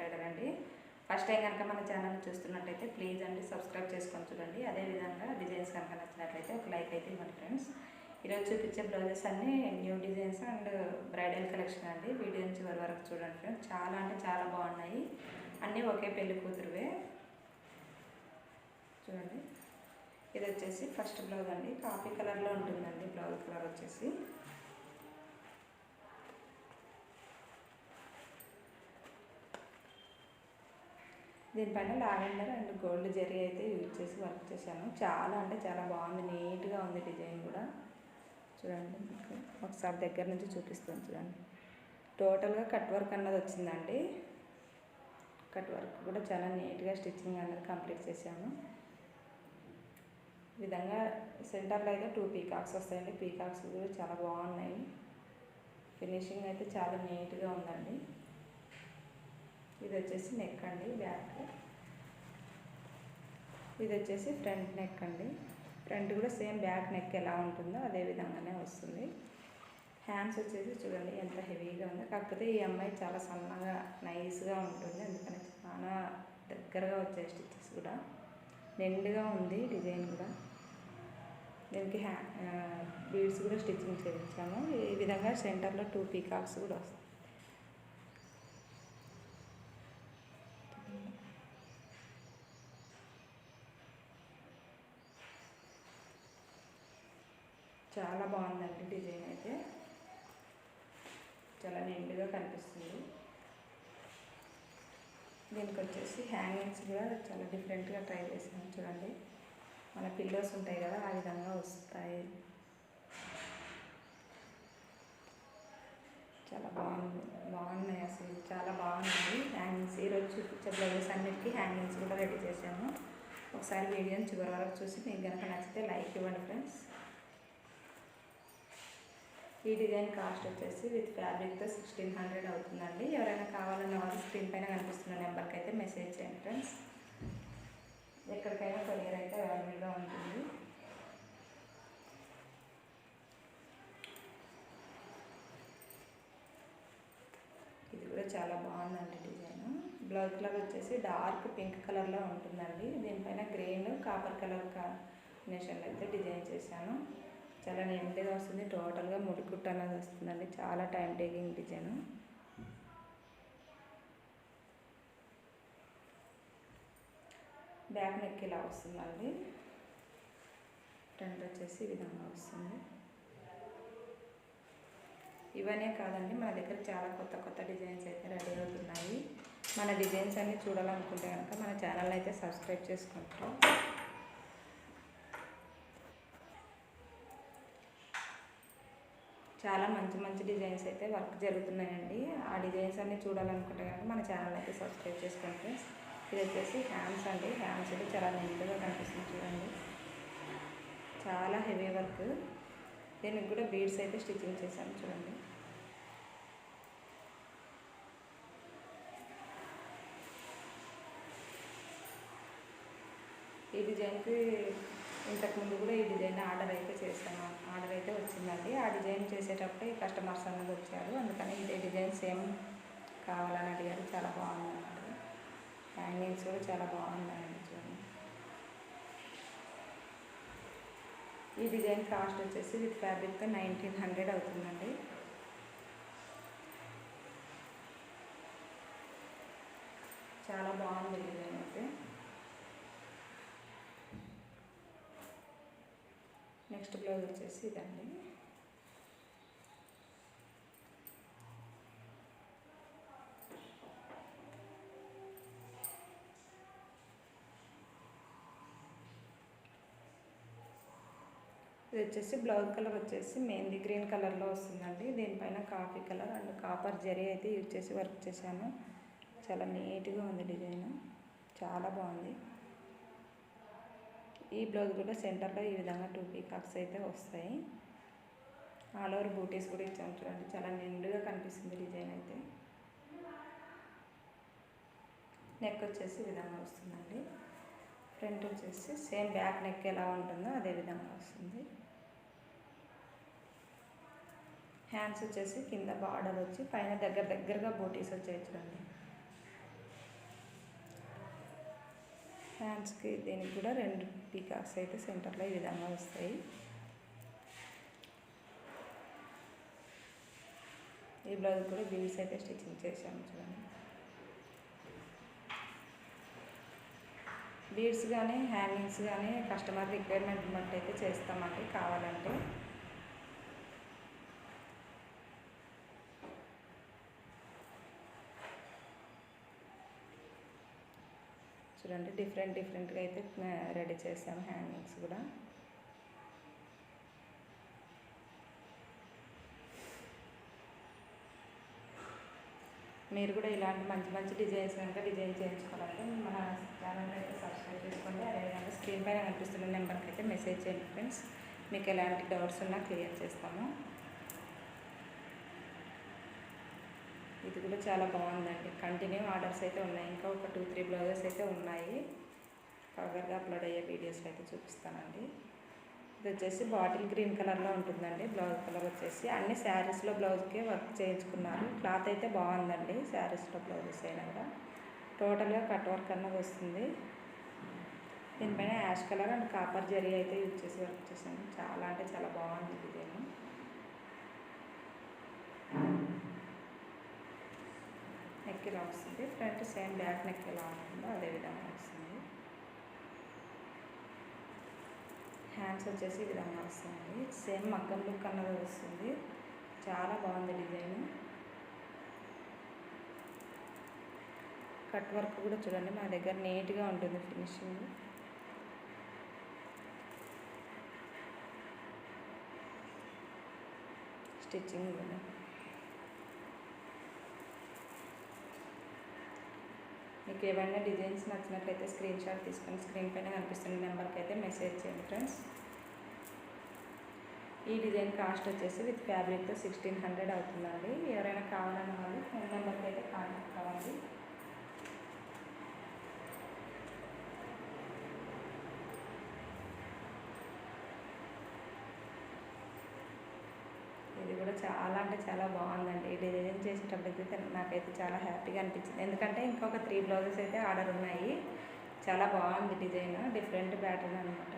Bridal first time కనుక మన channel చూస్తున్నట్టయితే ప్లీజ్ అండి సబ్స్క్రైబ్ చేసుకొని చూడండి. అదేవిధంగా డిజైన్స్ కనుక నచ్చినట్లయితే ఒక లైక్ అయితే ఇవ్వండి ఫ్రెండ్స్ ఈరోజు చూపించే బ్లౌజెస్ అన్నీ new designs and bridal collection అండి. వీడియో నుంచి వరి వరకు చూడండి ఫ్రెండ్స్ చాలా అంటే చాలా బాగున్నాయి. అన్నీ ఒకే పెళ్ళి కూతురువే. చూడండి. ఇది వచ్చేసి ఫస్ట్ బ్లౌజ్ అండి. కాఫీ కలర్లో ఉంటుందండి. బ్లౌజ్ కలర్ వచ్చేసి. దీనిపైన లావెండర్ అండ్ గోల్డ్ జరీ అయితే యూజ్ చేసి వర్క్ చేశాను. చాలా అంటే చాలా బాగుంది. నీట్గా ఉంది డిజైన్ కూడా. చూడండి మీకు ఒకసారి దగ్గర నుంచి చూపిస్తాను చూడండి. టోటల్గా కట్ వర్క్ అన్నది వచ్చిందండి. కట్ వర్క్ కూడా చాలా నీట్గా స్టిచ్చింగ్ అనేది కంప్లీట్ చేశాము ఈ విధంగా సెంటర్లో అయితే టూ పీకాక్స్ వస్తాయండి. పీకాక్స్ కూడా చాలా బాగున్నాయి. ఫినిషింగ్ అయితే చాలా నీట్గా ఉందండి. ఇది వచ్చేసి నెక్ అండి బ్యాక్ ఇది వచ్చేసి ఫ్రంట్ నెక్ అండి. ఫ్రంట్ కూడా సేమ్ బ్యాక్ నెక్ ఎలా ఉంటుందో అదే విధంగానే వస్తుంది. హ్యాండ్స్ వచ్చేసి చూడండి ఎంత హెవీగా ఉందో. కాకపోతే ఈ అమ్మాయి చాలా సన్నగా నైస్గా ఉంటుంది. అందుకని చాలా దగ్గరగా వచ్చాయి స్టిచ్చెస్ కూడా. నిండుగా ఉంది డిజైన్ కూడా. దీనికి హ్యా బీడ్స్ కూడా స్టిచ్చింగ్ చేయించాము. ఈ విధంగా సెంటర్లో టూ పీకాక్స్ కూడా వస్తాయి. చాలా బాగుందండి డిజైన్ అయితే. చాలా నిండుగా కనిపిస్తుంది. దీనికి వచ్చేసి హ్యాంగింగ్స్ కూడా చాలా డిఫరెంట్గా ట్రై చేసాను చూడండి. మన పిల్లోస్ ఉంటాయి కదా ఆ విధంగా వస్తాయి. చాలా బాగుంది బాగున్నాయి అసలు. చాలా బాగుంది హ్యాంగింగ్స్. ఈరోజు చూపించే బ్లౌజెస్ అన్నిటికీ హ్యాంగింగ్స్ కూడా రెడీ చేశాము ఒకసారి వీడియోని చివరి వరకు చూసి మీకు కనుక నచ్చితే లైక్ ఇవ్వండి ఫ్రెండ్స్. ఈ డిజైన్ కాస్ట్ వచ్చేసి విత్ ఫ్యాబ్రిక్తో సిక్స్టీన్ హండ్రెడ్ అవుతుందండి. ఎవరైనా కావాలన్న వాళ్ళు స్క్రీన్ పైన కనిపిస్తున్న నెంబర్కి అయితే మెసేజ్ చేయండి ఫ్రెండ్స్. ఎక్కడికైనా కొరియర్ అయితే అవైలబుల్గా ఉంటుంది. ఇది కూడా చాలా బాగుందండి డిజైన్. బ్లౌజ్ కలర్ వచ్చేసి డార్క్ పింక్ కలర్లో ఉంటుందండి. దీనిపైన గ్రీన్ కాపర్ కలర్ కాంబినేషన్లో అయితే డిజైన్ చేశాను. చాలా నిండుగా వస్తుంది. టోటల్గా ముడికుట్టు అనేది వస్తుందండి. చాలా time taking design. Back neck ఇలా వస్తుందండి. ఫ్రంట్ వచ్చేసి ఈ విధంగా వస్తుంది. ఇవనే కాదండి మన దగ్గర చాలా కొత్త కొత్త డిజైన్స్ అయితే రెడీ అవుతున్నాయి. మన డిజైన్స్ అన్నీ చూడాలనుకుంటే కనుక మన ఛానల్ అయితే సబ్స్క్రైబ్ చేసుకుంటాం. చాలా మంచి మంచి డిజైన్స్ అయితే వర్క్ జరుగుతున్నాయండి. ఆ డిజైన్స్ అన్ని చూడాలనుకుంటే కనుక మన ఛానల్ అయితే సబ్స్క్రైబ్ చేసుకోండి ఫ్రెండ్స్. ఇది వచ్చేసి హ్యాండ్స్ అండి. హ్యాండ్స్ అయితే చాలా నీట్గా కనిపిస్తుంది చూడండి. చాలా హెవీ వర్క్. దీనికి కూడా బీడ్స్ అయితే స్టిచ్చింగ్ చేశాను చూడండి. ఈ డిజైన్కి ఇంతకుముందు కూడా ఈ డిజైన్ ఆర్డర్ అయితే చేశాను. ఆర్డర్ అయితే వచ్చిందండి. ఆ డిజైన్ చేసేటప్పుడు ఈ కస్టమర్స్ అన్నది వచ్చారు. అందుకని ఇదే డిజైన్ సేమ్ కావాలని అడిగారు. చాలా బాగుంది హ్యాంగింగ్స్ కూడా చాలా బాగున్నాయండి చూడండి. ఈ డిజైన్ కాస్ట్ వచ్చేసి విత్ ఫ్యాబ్రిక్తో నైన్టీన్ హండ్రెడ్ అవుతుందండి. చాలా బాగుంది డిజైన్ అయితే. నెక్స్ట్ బ్లౌజ్ వచ్చేసి ఇదండి. ఇది వచ్చేసి బ్లౌజ్ కలర్ వచ్చేసి మెయిన్లీ గ్రీన్ కలర్లో వస్తుందండి. దీనిపైన coffee colour and copper zari అయితే యూజ్ చేసి వర్క్ చేశాను. చాలా నీట్గా ఉంది డిజైన్. చాలా బాగుంది. ఈ బ్లౌజ్ కూడా సెంటర్లో ఈ విధంగా టూ పీకాక్స్ అయితే వస్తాయి. ఆల్ ఓవర్ బూటీస్ కూడా ఇచ్చాము చూడండి చాలా నిండుగా కనిపిస్తుంది డిజైన్ అయితే. నెక్ వచ్చేసి విధంగా వస్తుందండి. ఫ్రంట్ వచ్చేసి సేమ్ బ్యాక్ నెక్ ఎలా ఉంటుందో అదే విధంగా వస్తుంది. హ్యాండ్స్ వచ్చేసి కింద బార్డర్ వచ్చి పైన దగ్గర దగ్గరగా బూటీస్ వచ్చాయి చూడండి. హ్యాండ్స్కి దీనికి కూడా రెండు పీకాక్స్ అయితే సెంటర్లో ఈ విధంగా వస్తాయి. ఈ బ్లౌజ్ కూడా బీడ్స్ అయితే స్టిచ్చింగ్ చేశాము చూడండి. బీడ్స్ కానీ హ్యాంగింగ్స్ కానీ కస్టమర్ రిక్వైర్మెంట్ బట్టి అయితే చేస్తామండి. కావాలంటే చూడండి డిఫరెంట్ డిఫరెంట్గా అయితే రెడీ చేసాము హ్యాంగింగ్స్ కూడా. మీరు కూడా ఇలాంటి మంచి మంచి డిజైన్స్ కనుక డిజైన్ చేయించుకోవాలంటే మన ఛానల్ అయితే సబ్స్క్రైబ్ చేసుకోండి. అదేవిధంగా స్క్రీన్ పైన కనిపిస్తున్న నెంబర్కి అయితే మెసేజ్ చేయండి ఫ్రెండ్స్ మీకు ఎలాంటి డౌట్స్ ఉన్నా క్లియర్ చేస్తాము. ఇది కూడా చాలా బాగుందండి. కంటిన్యూ ఆర్డర్స్ అయితే ఉన్నాయి. ఇంకా ఒక టూ త్రీ బ్లౌజెస్ అయితే ఉన్నాయి. త్వరగా అప్లోడ్ అయ్యే వీడియోస్లో అయితే చూపిస్తానండి. ఇది వచ్చేసి బాటిల్ గ్రీన్ కలర్లో ఉంటుందండి. బ్లౌజ్ కలర్ వచ్చేసి అన్ని శారీస్లో బ్లౌజ్కే వర్క్ చేయించుకున్నారు. క్లాత్ అయితే బాగుందండి. శారీస్లో బ్లౌజెస్ అయినా కూడా. టోటల్గా కట్ వర్క్ అన్నది వస్తుంది. దీనిపైన ash colour and copper zari అయితే యూజ్ చేసి వర్క్ చేశాను. చాలా అంటే చాలా బాగుంది డిజైన్ నెక్ ఇలా వస్తుంది. ఫ్రంట్ సేమ్ బ్యాక్ నెక్ ఎలా ఉంటుందో అదే విధంగా వస్తుంది. హ్యాండ్స్ వచ్చేసి ఈ విధంగా వస్తుంది సేమ్ మగ్గం లుక్ అన్నది వస్తుంది. చాలా బాగుంది డిజైన్. కట్ వర్క్ కూడా చూడండి మా దగ్గర నీట్గా ఉంటుంది ఫినిషింగ్. స్టిచ్చింగ్ కూడా. మీకు ఏవైనా డిజైన్స్ నచ్చినట్లయితే స్క్రీన్ షాట్ తీసుకొని స్క్రీన్ పైన కనిపిస్తున్న నెంబర్కి అయితే మెసేజ్ చేయండి ఫ్రెండ్స్ ఈ డిజైన్ కాస్ట్ వచ్చేసి విత్ ఫ్యాబ్రిక్తో సిక్స్టీన్ హండ్రెడ్ అవుతుందండి. ఎవరైనా కావాలన్న వాళ్ళు ఫోన్ నెంబర్కి అయితే కాంటాక్ట్ అవ్వండి. కూడా చాలా అంటే చాలా బాగుందండి. ఈ డిజైన్ చేసేటప్పటికైతే నాకైతే చాలా హ్యాపీగా అనిపించింది. ఎందుకంటే ఇంకొక త్రీ బ్లౌజెస్ అయితే ఆర్డర్ ఉన్నాయి. చాలా బాగుంది డిజైన్. డిఫరెంట్ ప్యాటర్న్ అనమాట